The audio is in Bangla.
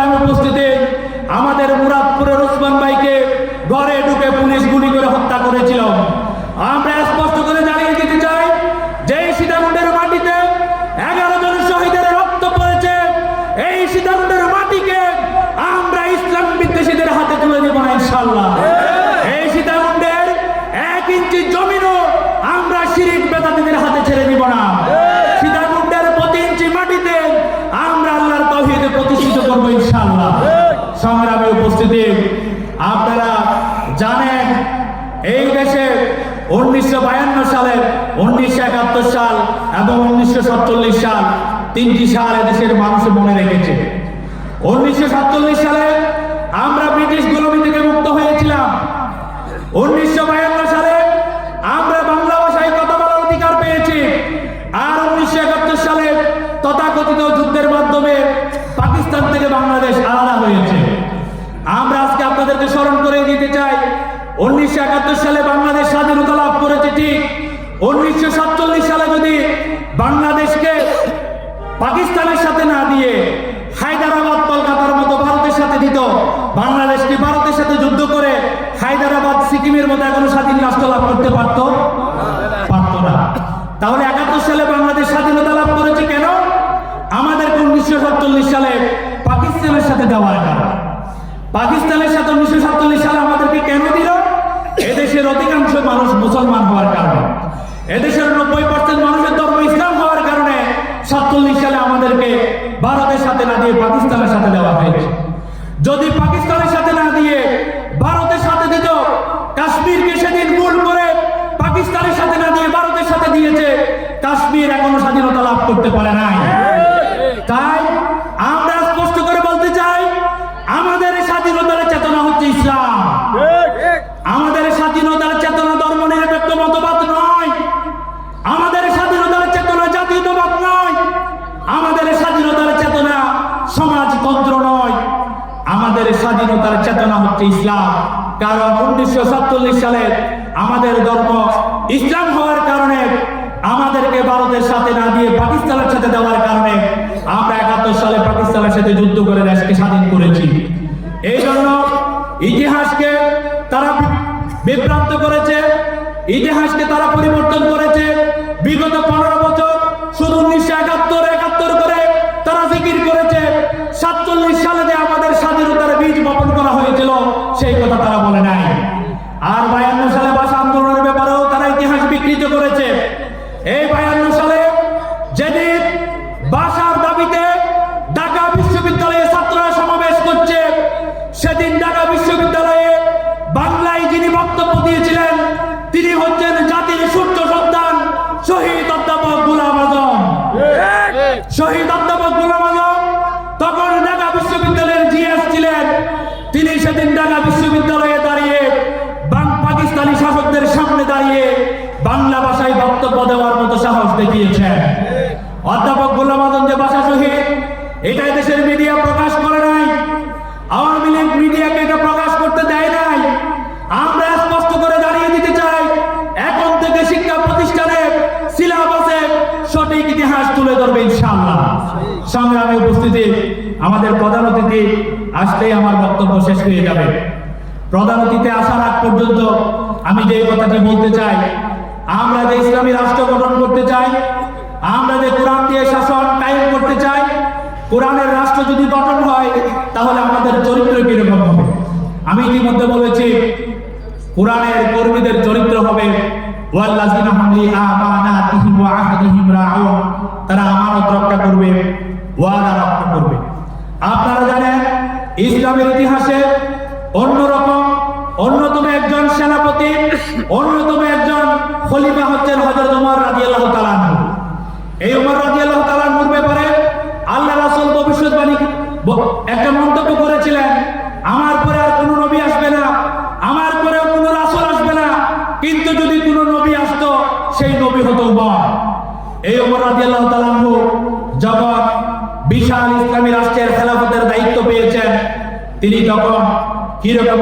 কেরাম উপস্থিতি আমাদের মুরাদপুরের রসমান ভাইকে ঘরে ঢুকে পুলিশ গুলি করে হত্যা করেছিল। আমরা উপস্থিতি আপনারা জানেন, এই দেশে উনিশশো বায়ান্ন সালের উনিশশো একাত্তর সাল এবং উনিশশো সাতচল্লিশ সাল তিনটি সাল দেশের মানুষ মনে রেখেছে। উনিশশো সাতচল্লিশ সালে আমরা ব্রিটিশ গোলামি থেকে মুক্ত হয়েছিলাম। উনিশশো বায়ান্ন সালে আমরা বাংলা ভাষায় কথা বলার অধিকার পেয়েছি। আর উনিশশো একাত্তর সালে তথাকথিত যুদ্ধের মাধ্যমে পাকিস্তান থেকে বাংলাদেশ আলাদা হয়েছে। আমরা আজকে আপনাদেরকে স্মরণ করে দিতে চাই, উনিশশো একাত্তর সালে বাংলাদেশ স্বাধীনতা লাভ করেছে ঠিক, উনিশশো সাতচল্লিশ সালে যদি বাংলাদেশকে পাকিস্তানের সাথে না দিয়ে হায়দ্রাবাদ, কলকাতার মতো ভারতের সাথে দিত, বাংলাদেশকে ভারতের সাথে যুদ্ধ করে হায়দ্রাবাদ, সিকিমের মতো এখনও স্বাধীন রাষ্ট্র লাভ করতে পারত? পারত না। তাহলে একাত্তর সালে বাংলাদেশ স্বাধীনতা লাভ করেছে কেন? আমাদেরকে উনিশশো সাতচল্লিশ সালে পাকিস্তানের সাথে দেওয়ার কারণ পাকিস্তানের সাথে উনিশশো সাতচল্লিশ সালে আমাদেরকে কেন দিল? এদেশের অধিকাংশ মানুষ মুসলমান হওয়ার কারণে। এদেশের নব্বই পার্সেন্ট মানুষের ধর্ম ইসলাম হওয়ার কারণে সাতচল্লিশ সালে আমাদেরকে ভারতের সাথে না দিয়ে পাকিস্তানের সাথে দেওয়া হয়েছে। যদি পাকিস্তানের সাথে না দিয়ে ভারতের সাথে দিত, কাশ্মীরকে সেদিন ভুল করে পাকিস্তানের সাথে না দিয়ে ভারতের সাথে দিয়েছে, কাশ্মীর এখনও স্বাধীনতা লাভ করতে পারে নাই তাই আমরা স্পষ্ট করে বলতে চাই আমাদের স্বাধীনতার চেতনা হচ্ছে ইসলাম আমাদের স্বাধীনতার চেতনা ধর্ম নিরপেক্ষ মতবাদ নয় আমাদের স্বাধীনতার চেতনা জাতীয়তাবাদ নয় আমাদের স্বাধীনতার চেতনা সমাজতন্ত্র নয় আমাদের স্বাধীনতার চেতনা হচ্ছে ইসলাম কারণ উনিশশো সাতচল্লিশ সালে আমাদের ধর্ম ইসলাম হওয়ার কারণে আমাদেরকে ভারতের সাথে না দিয়ে পাকিস্তানের সাথে দেওয়ার কারণে আমরা একাত্তর সালে পাকিস্তানের সাথে যুদ্ধ করে দেশকে স্বাধীন করেছি। এই জন্য ইতিহাসকে তারা বিভ্রান্ত করেছে, ইতিহাসকে তারা পরিবর্তন করেছে। হয়েছিল সেই কথা তারা বলে নাই। আর বায়ান্ন সালে ভাষা আন্দোলনের ব্যাপারেও তারা ইতিহাস বিকৃত করেছে। এই বায়ান্ন সালে যেদিন ভাষার দাবিতে ঢাকা বিশ্ববিদ্যালয়ে ছাত্ররা সমাবেশ করছে সেদিন ঢাকা বিশ্ববিদ্যালয়ে বাংলায় যিনি বক্তব্য দিয়েছিলেন তিনি হচ্ছেন জাতির সূর্য সন্তান শহীদ অধ্যাপক গুলাম আজম। শহীদ দেখিয়েছেন অধ্যাপক গোলাম আজম যে ভাষা শহীদ, এটাই দেশের মিডিয়া প্রকাশ করে নাই। আওয়ামী লীগ মিডিয়াকে এটা প্রকাশ করতে দেয় নাই। আমরা স্পষ্ট করে দাঁড়িয়ে দিতে চাই, এখন থেকে শিক্ষা প্রতিষ্ঠানে সিলেবাসে সঠিক ইতিহাস তুলে ধরবে ইনশাআল্লাহ। সংগ্রামে উপস্থিতি আমাদের প্রধান অতিথি, আসলেই আমার বক্তব্য শেষ হয়ে যাবে। প্রধান অতিথি আসার আগ পর্যন্ত আমি যে কথাটি বলতে চাই আমরা যে ইসলামী রাষ্ট্র গঠন করতে চাই, আমরা যে কোরআন দিয়ে শাসন কায়েম করতে চাই, কোরআনের রাষ্ট্র যদি গঠন হয়, তাহলে আমাদের চরিত্র কীরকম হবে? আমি ইতিমধ্যে বলেছি, কোরআনের কর্মীদের চরিত্র হবে তারা আমানত রক্ষা করবে, ওয়াদা রক্ষা করবে। আপনারা জানেন, ইসলামের ইতিহাসে অন্যরকম, অন্যতম একজন সেনাপতি, অন্যতম খলিফা হচ্ছেন হযরত ওমর রাদিয়াল্লাহু তাআলা আনহু। এই ওমর রাদিয়াল্লাহু তাআলা আনহুর ব্যাপারে আল্লাহ রাসূল ভবিষ্যৎবাণী একটা মন্তব্য করেছিলেন, আমার পরে আর কোনো নবী আসবে না, আমার পরে কোনো রাসূল আসবে না, কিন্তু যদি কোনো নবী আসতো, সেই নবী হতো উমর। এই ওমর রাদিয়াল্লাহু তাআলা আনহু যখন বিশাল ইসলামী রাষ্ট্রের খেলাফতের দায়িত্ব পেয়েছেন, তিনি তখন কীরকম